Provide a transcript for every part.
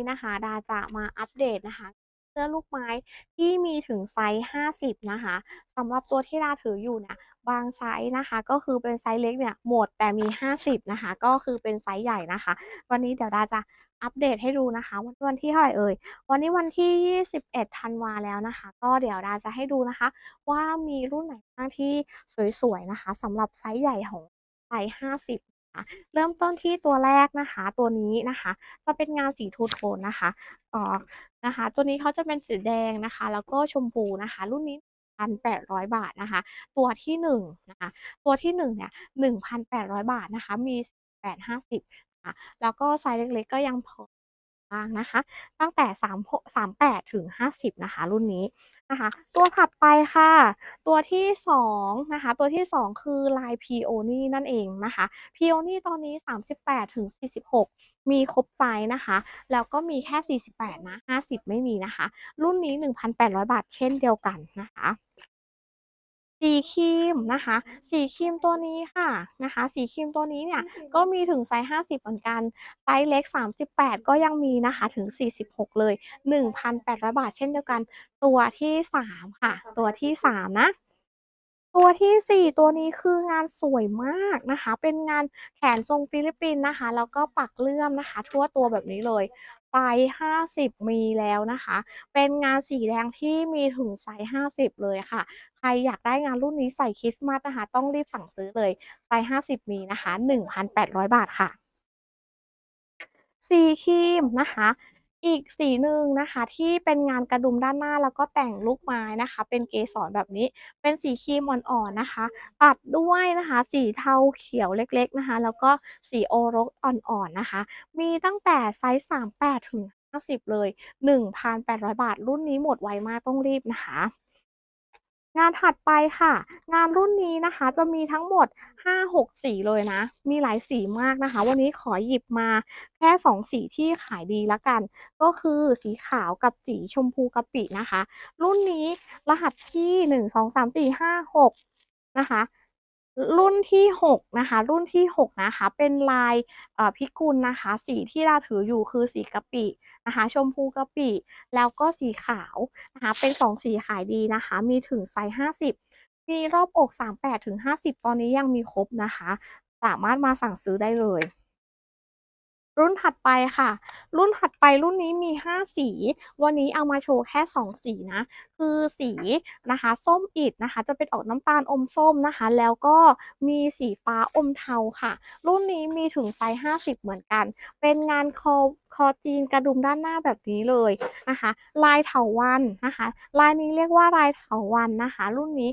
นี้นะคะ ดาจะมาอัปเดตนะคะเสื้อลูกไม้ที่มีถึงไซซ์50 นะคะสำหรับตัวที่ดาถืออยู่เนี่ยบางไซซ์นะคะ ก็คือเป็นไซซ์เล็กเนี่ยหมดแต่มี 50 นะคะ ก็คือเป็นไซซ์ใหญ่นะคะ วันนี้เดี๋ยวดาจะอัปเดตให้ดูนะคะวันวันที่เท่าไหร่เอ่ยวันนี้วันที่ 21ธันวาแล้วนะคะ ก็เดี๋ยวดาจะให้ดูนะคะ ว่ามีรุ่นไหนบ้างที่สวยๆนะคะสำหรับไซซ์ใหญ่ของไซซ์50 เริ่มต้นที่ตัวแรกนะคะ ตัวนี้นะคะ จะเป็นงานสีทูโทนนะคะออกนะคะ ตัวนี้เขาจะเป็นสีแดงนะคะ แล้วก็ชมพูนะคะ รุ่นนี้1,800 บาทนะคะ ตัวที่1นะคะ ตัวที่1เนี่ย1,800 บาทนะคะ มี48 50ค่ะแล้วก็ไซส์เล็กๆก็ยังพอ บ้างนะคะ ตั้งแต่3 38ถึง 50 นะคะ รุ่นนี้นะคะ ตัวถัดไปค่ะ ตัวที่2นะคะ ตัวที่ 2 คือลาย Peony นั่นเองนะคะ Peony ตอนนี้ 38ถึง46 มีครบไซซ์นะคะ แล้วก็มีแค่ 48 นะ 50 ไม่มีนะคะ รุ่นนี้ 1,800 บาทเช่นเดียวกันนะคะ สีครีมนะคะ สีครีมตัวนี้ค่ะนะคะ สีครีมตัวนี้เนี่ยก็มีถึงไซซ์50 เหมือนกัน ไซซ์เล็ก 38 ก็ยังมีนะคะถึง 46 เลย 1,800 บาทเช่นเดียวกัน ตัวที่ 3 ค่ะ ตัวที่ 3 นะตัวที่ 4 ตัวนี้คืองานสวยมากนะคะ เป็นงานแขนทรงฟิลิปปินส์นะคะ แล้วก็ปักเลื่อมนะคะ ทั่วตัวแบบนี้เลย ไซส์50 มีแล้วนะคะ เป็นงานสีแดงที่มีถึงไซส์50 เลยค่ะ ใครอยากได้งานรุ่นนี้ใส่คริสต์มาสนะคะ ต้องรีบสั่งซื้อเลย ไซส์50 มีนะคะ 1,800 บาทค่ะ สีครีมนะคะ อีกสีหนึ่งนะคะที่เป็นงานกระดุมด้านหน้าแล้วก็แต่งลูกไม้นะคะ เป็นเกสรแบบนี้เป็นสีครีมอ่อนๆนะคะ ตัดด้วยนะคะ สีเทาเขียวเล็กๆนะคะ แล้วก็สีโอรสอ่อนๆนะคะ มีตั้งแต่ไซส์ 38 ถึง 50 เลย 1,800 บาท รุ่นนี้หมดไวมากต้องรีบนะคะ งานถัดไปค่ะ งานรุ่นนี้นะคะจะมีทั้งหมด 5-6 สีเลยนะ มีหลายสีมากนะคะ วันนี้ขอหยิบมาแค่ 2 สีที่ขายดีละกัน ก็คือสีขาวกับสีชมพูกะปินะคะ รุ่นนี้รหัสที่ 1 2 3 4 5 6 นะคะ รุ่นที่ 6 นะคะ รุ่นที่ 6 นะคะ เป็นลายพิกุลนะคะ สีที่เราถืออยู่คือสีกะปินะคะ ชมพูกะปิ แล้วก็สีขาวนะคะ เป็น2สีขายดีนะคะ มีถึงไซส์50 มีรอบอก 38ถึง50 ตอนนี้ยังมีครบนะคะ สามารถมาสั่งซื้อได้เลย รุ่นถัดไปค่ะ รุ่นถัดไปรุ่นนี้มี 5 สี วันนี้เอามาโชว์แค่ 2 สีนะ คือสีนะคะส้มอิฐนะคะ จะเป็นออกน้ำตาลอมส้มนะคะ แล้วก็มีสีฟ้าอมเทาค่ะ รุ่นนี้มีถึงไซซ์50 เหมือนกัน เป็นงานคอคอจีนกระดุมด้านหน้าแบบนี้เลยนะคะ ลายเถาวัลย์นะคะ ลายนี้เรียกว่าลายเถาวัลย์นะคะ รุ่นนี้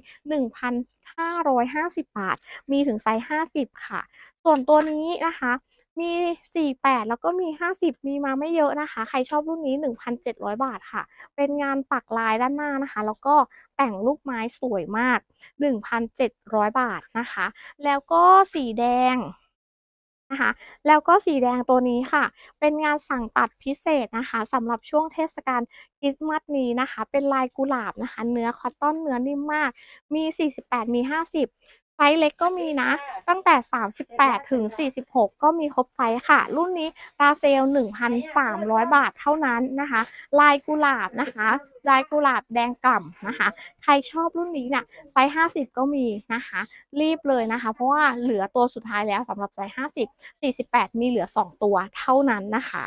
1,550 บาท มีถึงไซซ์50 ค่ะ ส่วนตัวนี้นะคะ มี 48 แล้วก็มี 50 มีมาไม่เยอะนะคะ ใครชอบรุ่นนี้ 1,700 บาทค่ะ เป็นงานปักลายด้านหน้านะคะ แล้วก็แต่งลูกไม้สวยมาก 1,700 บาทนะคะ แล้วก็สีแดงนะคะแล้วก็สีแดงตัวนี้ค่ะ เป็นงานสั่งตัดพิเศษนะคะสำหรับช่วงเทศกาลคริสต์มาสนี้นะคะ เป็นลายกุหลาบนะคะ เนื้อคอตตอนเนื้อนิ่มมาก มี 48 มี 50 ไซซ์เล็กก็มีนะ ตั้งแต่ 38 ถึง 46 ก็มีครบไซซ์ค่ะ รุ่นนี้ราเซล 1,300 บาทเท่านั้นนะคะ ลายกุหลาบนะคะ ลายกุหลาบแดงกล่ำนะคะ ใครชอบรุ่นนี้เนี่ยไซส์ 50 ก็มีนะคะ รีบเลยนะคะ เพราะว่าเหลือตัวสุดท้ายแล้วสำหรับไซส์ 50 48 มีเหลือ 2 ตัวเท่านั้นนะคะ